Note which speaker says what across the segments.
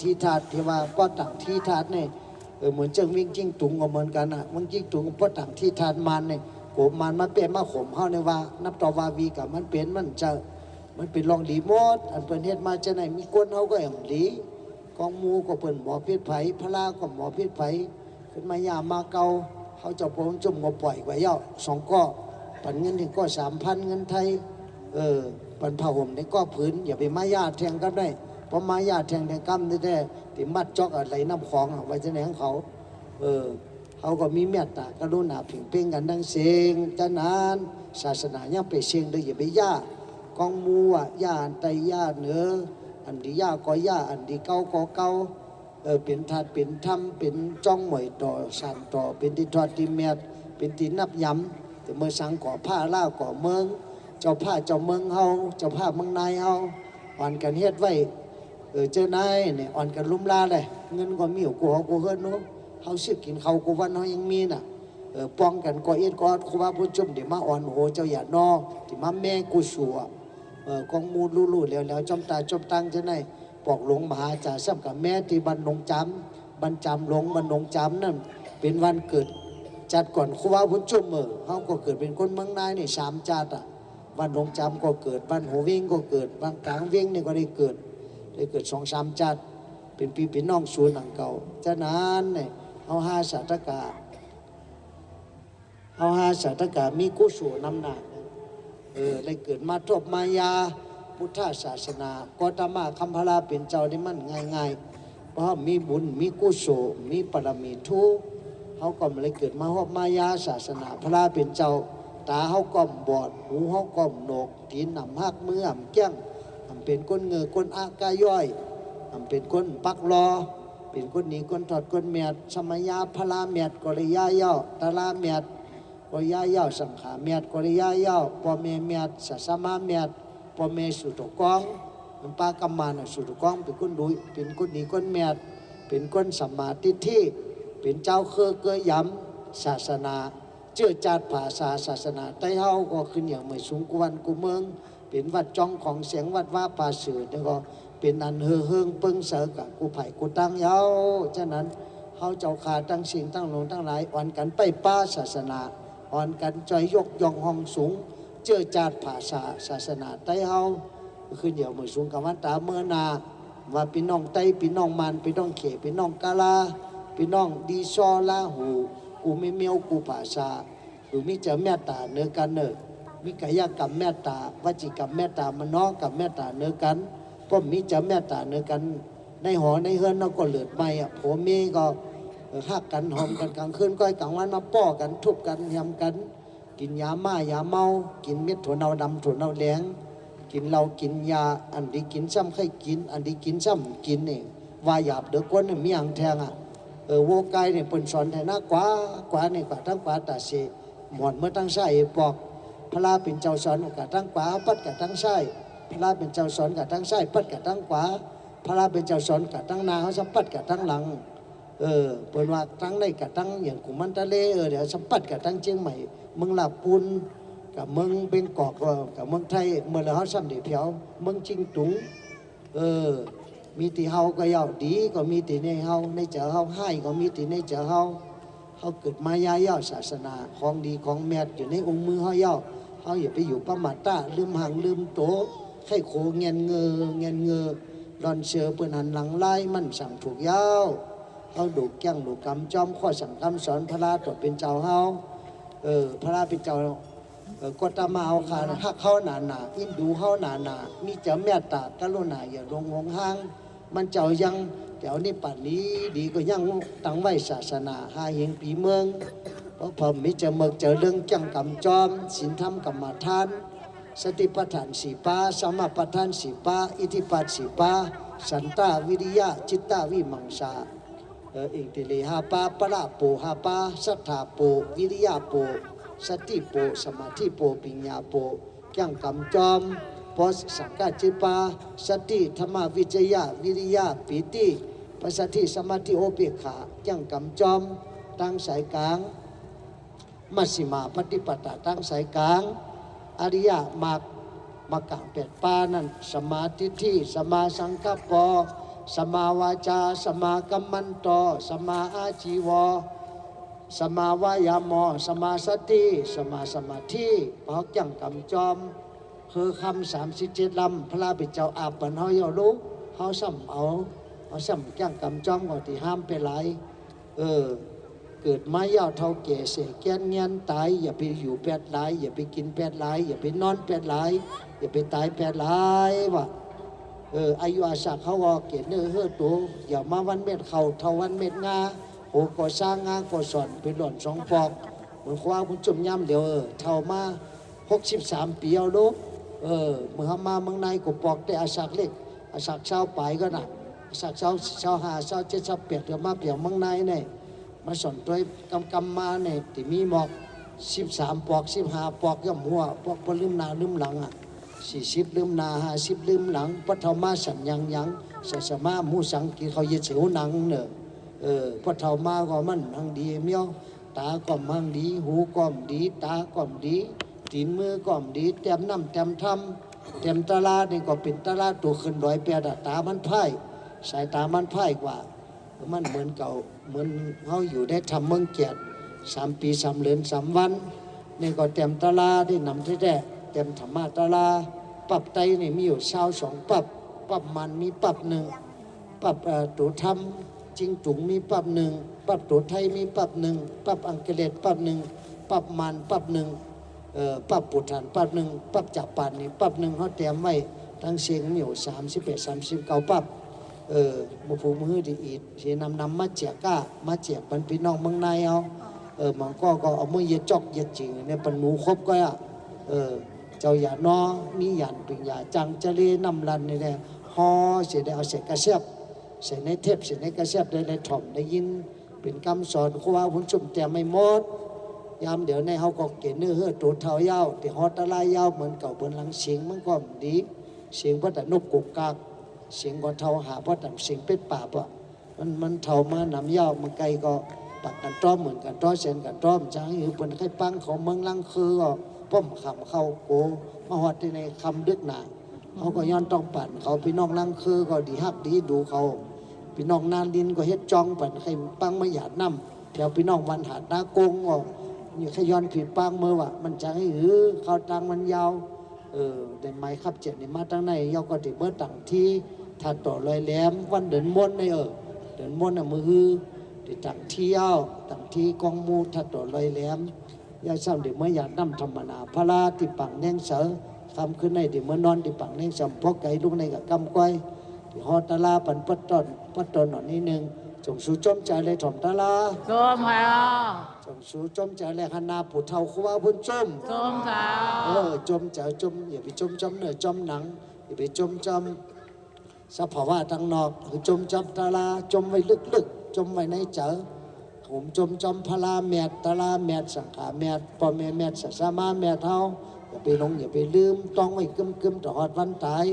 Speaker 1: ที่ถาดที่ว่าป้อต่างที่ถาดเนี่ยเออเหมือนเจิงวิ่งจิ้งตุงก็เหมือนกันอะมันจิ้งตุงป้อต่างที่ถาดมันเนี่ยโกบมันมาเป็นมาข่มเฮาในว่า นับต่อวาวีกับมันเป็นมันจะมันเป็นรองดีมดอันเปิ้นเฮ็ดมาจะไหนมีก้นเฮาก็แอมดีกองมูก็เปิ้นหมอพิษไผพระลาก็หมอพิษไผขึ้นมายามาเกาเขาจะโปงจุ่มก็ปล่อยไว้เยาสองก็ปันเงินถึงก็สามพันเงินไทยเออปันผ้าห่มในก็ผืนอย่าไปมายาแทงกันได้ พราะมายาแทงแทงกำนี่แท้ติมัดจอกอะไรน้ำของไว้จะไหนของเขา เออเขาก็มีเมตตากรุณาผิงเพ่งกันทั้งเสียงจะนานศาสนายังไปเสียงเลยอย่าไปย่ากองมูอะย่าอันไตย่าเหนืออันดีย่าก็ย่าอันดีเก้าก็เก้าเออเป็นทัดเป็นธรรมเป็นจ้องหมอยต่อสานต่อเป็นที่ทอดที่เมียดเป็นที่นับย้ำแต่เมื่อสังก่อผ้าล่าก่อเมือง เจ้าผ้าเจ้าเมืองเฮาเจ้าผ้าเมืองนายเฮาอ่อนกันเฮ็ดไว้ เออเจ้านายเนี่ยอ่อนกันลุ่มลาเลยเงินก็มีอยู่กูเอากูเฮิรนเนู้เฮาซื้อกินเขากูวันเฮายังมีน่ะเออป้องกันก็เอ็ดก็ครูบาผู้จุ่มเดี๋ยวมาอ่อนโหเจ้าอย่านอที่มาแม่กูสัวเออกองมูลู่ลู่แล้วแล้วจอมตาจอมตังเจะไหนปอกหลงมหาจ่าซ้ำกับแม่ที่บันนงจำบันจำหลงบันนงจำนั่นเป็นวันเกิดจัดก่อนครูบาผู้จุ่มเออเฮาก็เกิดเป็นคนเมืองนายนี่สามจัดอะวันนงจำก็เกิดวันหัวเวงก็เกิดวันกลางเวงเนี่ยก็ได้เกิด ได้เกิดสองสามจัด เป็นปีเป็นน้องศูนหลังเก่าจะนานเนี่ยเอาห้าสาตกาเอาห้าสาตกามีกุศลน้ำหนักเออได้เกิดมาทบมายาพุทธศาสนากตมาคำพลาเป็นเจ้าได้มันง่ายๆ เพราะมีบุญมีกุศลมีปรมีทุกเขาก็มาเลยเกิดมาฮอบมายาศาสนาพระเป็นเจ้า ตาเขาก้มบอด หูเขาก้มโหนกตีนหนำหักมือหำแก้ง เป็นก้นเงือก้นอากาย่อยทำเป็นก้นปักรอ เป็นก้นหนีก้นถอดก้นเมียดสมัยยาพลาเมียดกริยาเย่าตาลาเมียดกริยาเย่าสังขาเมียดกริยาเย่าปอเมเมียดสัสมาเมียดปอเมสุตกองมันปากำมานสุตกองเป็นก้นดุยเป็นก้นหนีก้นเมียดเป็นก้นสัมมาทิฏฐิเป็นเจ้าเครือเกยย้ำศาสนาเชื่อจาดภาษาศาสนาใต้เฮาก็ขึ้นอย่างไม่สูงกวันกูเมือง เป็นวัดจ้องของเสียงวัดว่าป่าสือแล้วก็เป็นอันเฮือเฮิงเปิงเสอกับกูไผ่กูตั้งเยาฉะนั้นเฮาเจ้าขาตั้งสิ่งตั้งหลงตั้งหลายอ่อนกันไปป้าศาสนาอ่อนกันจอยยกย่องห้องสูงเชื่อจาดภาษาศาสนาใต้เฮาขึ้นอย่างไม่สูงกับวันตาเมื่อนาว่าพี่น้องไต้พี่น้องมันพี่น้องเขพี่น้องกาลาพี่น้องดีซอลาหู กูไม่เมียวกูภาษาหรือมิจะเมตตาเนื้อกันเนอ มีกายกรรมเมตตาวจิกรรมเมตตามันน้องกับเมตตาเนื้อกันเพราะมิจะเมตตาเนื้อกัน ในหอในเฮือนเราก็เหลือดไม่อะผมมีก็หักกันหอมกันกลางคืนก้อยกลางวันมาป้อกันทุบกันยำกัน กินยาม่ายาเมา กินเม็ดถั่วเน่าดำถั่วเน่าแดงกินเหล้ากินยาอันที่กินซ้ำใครกิน อันที่กินซ้ำกินเนี่ยวาหยาบเด็กคนนี่มีอย่างแทงอะเออโวกายเนี่ยเปิ้นสอนให้หน้ากว่ากว่าเนี่ยกว่าทั้งกว่าตาเสหมอนเมื่อตั้งไส้ปอก พระลาเป็นเจ้าสอนกับทั้งขวาปัดกับทั้งไส้พระลาเป็นเจ้าสอนกับทั้งไส้ปัดกับทั้งขวาพระลาเป็นเจ้าสอนกับทั้งหนาเขาสัมปัดกับทั้งหลังเออเปิ้นว่าทั้งในกับทั้งอย่างกุมันตะเลเออเดี๋ยวสัมปัดกับทั้งเชียงใหม่เมืองลาปูนกับเมืองเป็นกอกกับเมืองไทยเมื่อเราเขาซ้ำเดียวเพียวเมืองจิงตุงเออมีตีเฮาก็ยาดีก็มีตีในเฮาในเจอเฮาให้ก็มีตีในเจอเฮาเฮาเกิดมายาเย่าศาสนาของดีของแมทอยู่ในองค์มือเฮาเย่า เฮาอย่าไปอยู่ประมาทตาลืมหังลืมโตให้โคเงียนเงอเงียนเงอรอนเชือเปิ้นหันหลังไล่มันสั่งถูกยาวเฮาดูแก้งดูกำจอมข้อสั่งคำสอนพระราตัวเป็นเจ้าเฮาเออพระราเป็นเจ้าเออก็ตามาเอาคาหักเข้าหนาหนาอินดูเข้าหนาหนามีเจ้าเมตตากรุณาอย่าลงหงห้าง มันเจ้ายังเดี๋ยวนี้ปัดนี้ดีก็ยังตั้งไว้ศาสนาหาเฮงปีเมือง พราะผมมิจะเมิกเจอเรื่องจังกำจอมศีลธรรมกรรมฐาน สติปัฏฐานสีปาสมาปัฏฐานสีปาอิทิปัฏสีปาสันตาวิริยะจิตตาวิมังสาเอออิงติเลหาปาปะละโปหาปาสัทธาโปวิริยะโปสติโปสมาธิโปปิญญาโปยังกำจอมพอสังกัจิปาสติธรรมวิจยะวิริยะปิติปัสสติสมาธิโอเปกขายังกำจอมตั้งสายกลาง มัชฌิมาปฏิปตาตั้งสายกลาง อริยมรรคมรรคแปดปานั่นสมาธิที่สมาสังกัปปอสมาวาจา สมากัมมันโตสมาอาจีวสมาวายามอ สมาสติ สมาสมาธิพอกจังกำจอม คือคำสามสิบเจ็ดลำพระบิดเจ้าอาบันเฮาเยารู้เฮาซ้ำเอาเฮาซ้ำจังกำจอมก็ที่ห้ามไปหลยเออ เกิดมายาวเท่าแก่เสแก่นเงียนตาย อย่าไปอยู่แปดหลาย อย่าไปกินแปดหลาย อย่าไปนอนแปดหลาย อย่าไปตายแปดหลายว่ะเอออายุอาศักเขาก็เกณฑ์เนื้อเฮือตัวอย่ามาวันเม็ดเข่าเท่าวันเม็ดงาโอ้ก็สร้างงาก็สอนไปหล่อนสองปอกเหมือนคว้าคุณจุ่มย่ำเดี๋ยวเออเท่ามาหกสิบสามปีเอาลูกเออเมื่อมาเมืองในก็ปอกแต่อาศักเล็กอาศักเช้าไปก็หน่ะอาศักเช้าเช้าหาเช้าเจ็ดเช้าเปียกเดี๋ยวมาเปียกเมืองในเนี่ย มาสอนตัวกำกำมาเนี่ยที่มีหมอกสิบสามปอกสิบห้าปอกย่อมหัวปอกพลืมนาลืมหลังอะสี่สิบลืมนาห้าสิบลืมหลังปัทมาสัญญังยังสัสมามูสังกีเขาเยดเสียวหนังเนอะเออปัทมาก็มันหังดีเมียวตาก็มังดี หูก็มดี ตาก็มดีตีนมือก็มดีเต็มน้ำเต็มทำเต็มตลาดนี่ก็เป็นตลาดตัวขึ้นร้อยแปดตามันไพ่สายตามันไพ่กว่า มันเหมือนเก่าเหมือนเขาอยู่ได้ทำเมืองเกียรติสามปีสามเดือนสามวันนี่ก็เต็มตาลาได้นำที่แท้เต็มธรรมะตาลาปรับไตนี่มีอยู่เช้าสองปรับปรับมันมีปรับหนึ่งปรับตัวทำจริงจุงมีปรับหนึ่งปรับตัวไทยมีปรับหนึ่งปรับอังกฤษปรับหนึ่งปรับมันปรับหนึ่งเอ่อปรับปุถันปรับหนึ่งปรับจับปานนี่ปรับหนึ่งเขาเตรียมไว้ทั้งเสียงมีอยู่สามสิบเอ็ดสามสิบเก้าปรับ เออมาผูมือดีอีดเสียนำนำมาเจียก้ามาเจียมันพี่น้องเมืองในเอาเออมันก็ก็เอามือเยดจอกเยดจริงเนี่ยปันหนูครบก็อะเออเจ้าอย่านอมีหยันปิงอย่าจังจะเลนำลันนี่แหละฮอเสียได้เอาเสกกระเสียบเสียในเทปเสียในกระเสียบได้ในถ่อมได้ยินเป็นคำสอนครูว่าคุณจุ่มแต่ไม่หมดยามเดี๋ยวในเฮาก็เกณฑ์เนื้อเฮือตัวเท้ายาวแต่ฮอตะลายยาวเหมือนเก่าเปิ้นหลังเสียงมันก็ดี เสียงพระแต่นบกุกกาก เสียงก็เท่าหาเพราะแต่เสียงเป็ดป่าปะมันมันเท่ามานำยาวมันไกลก็ปักกันต้อมเหมือนกันต้อเซนกันต้อมจังอยู่เป็นไข่ปังเขาเมืองลังคือก็ป้อมคำเข้าโกมาหอดที่ในคำดึกหนาเขาก็ย้อนต้องปั่นเขาพี่น้องลังคือก็ดีฮักดีดูเขาพี่น้องนานดินก็เฮ็ดจองปั่นไข่ปังมาหยาดน้ำแถวพี่น้องวันหาดนาโกงก็นี่ขย้อนผิดปังเมื่อว่ะมันจะให้หือเขาตังมันยาวเออได้ไม้ขับเจ็ดนี่มาตั้งในยาก็ติเมื่อตั้งที่ ถ้าต่อลอยแหลมวันเดินมนต์ในเออเดินมนต์น่ะมือฮือติตั้งเที่ยวตั้งที่กองหมูถ้าต่อลอยแหลมยายซ้ำเดี๋ยวเมื่ออยากนำธรรมนาพระราติปังแนงเสอคำขึ้นในเดี๋ยวเมื่อนอนติปังแนงสมพกไก่ลูกในกับกำก้อยที่ฮอตะลาปันปัดตอนปัดตอนหน่อยนิดนึงจงสู้จอมใจเลยถ่อมตะลา
Speaker 2: ส้มค่ะ
Speaker 1: จงสู้จอมใจเลยหนนาผู้เฒ่าคุว่าพุ่นจม
Speaker 2: ส้มค่ะ
Speaker 1: เออจมเจอจมอย่าไปจมจำเนื้อจมหนังอย่าไปจมจำ สภาวะทางนอกคือจมจำตาลาจมไว้ลึกๆ จมไว้ในเจอผมจมจำพลาแมดตาลาแมดสังขาแมดปอแม่แมดสัสมาแมดเท้าอย่าไปหลงอย่าไปลืมต้องไว้กึมกึมต่อหอดวันตาย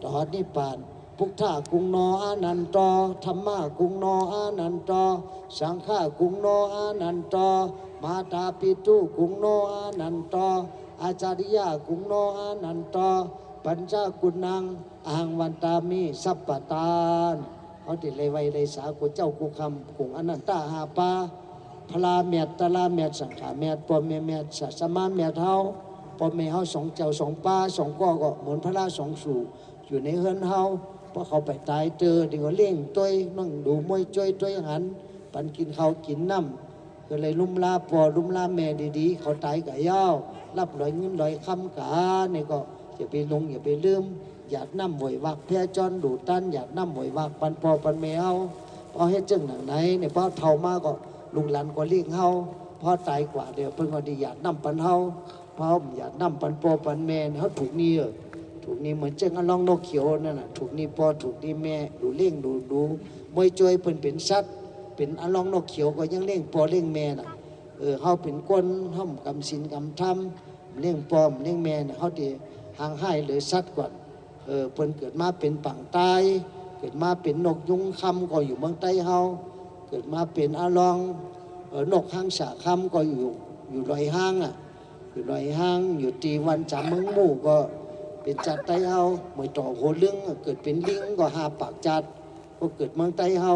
Speaker 1: ต่อหอดนิพานพุทธากุงนออานันตอธรรมะกุงนออานันตอสังฆากุงนออานันตอมาตาปิตุกุงนออานันตออาจาริยากุงโนอานันต ปัญจกุณังอังวันตามิสัพปตานเขาติดเลยไว้เลยสากุเจ้ากุคำกุงอนันตาหาปาพลาเมียดตลาเมียดสังขาเมียดปอมเมียเมียดสัสมาเมียดเฮาปอมเมียเฮาสองเจ้าสองป้าสองก้อก็เหมือนพระราสองสู่อยู่ในเฮือนเฮาเพราะเขาไปตายเจอเดี๋ยวเลี้ยงตัวนั่งดูมวยจ้อยตัวหันปันกินเขาวกินน้ำก็เลยลุ่มลาปอลุ่มลาแม่ดีๆ เขาตายกับย่ารับรอยเงินรอยคำกานี่ก็ อย่าไปลงอย่าไปลืม อย่าน้ำหวยวักแพ้จอนดูตันอย่าน้ำหวยวักปันปอปันแมวพอให้จึงหนังไหนเนี่ยพอเท่ามาก็ลุงหลันก็เลี้ยงเฮาพอตายกว่าเดี๋ยวเพิ่งก็ดีอย่าน้ำปันเฮาพออย่าน้ำปันปอปันแม่เขาถูกนี่ถูกนี่เหมือนเจ้งอลองนกเขียวนั่นน่ะถูกนี่ปอถูกนี่แม่ดูเลี้ยงดูดูมวยจอยเพิ่นเป็นสัตว์เป็นอลองนกเขียวก็ยังเลี้ยงปอเลี้ยงแม่น่ะเออเขาเป็นคนห้อมกำศีลกำธรรมเลี้ยงปอมเลี้ยงแม่น่ะเขาดี ห่างให้หรือสัตว์ก่อนเออเพิ่นเกิดมาเป็นปังตายเกิดมาเป็นนกยุงคำก็อยู่เมืองใต้เฮาเกิดมาเป็นอลองเออนกห้างสาคำก็อยู่อยู่ลอยห้างอะอยู่ลอยห้างอยู่ตีวันจามเมืองหมู่ก็เป็นจัดใต้เฮาเหมือนต่อโหเรื่องเกิดเป็นลิงก็หาปากจัดพอเกิดเมืองไทยเฮา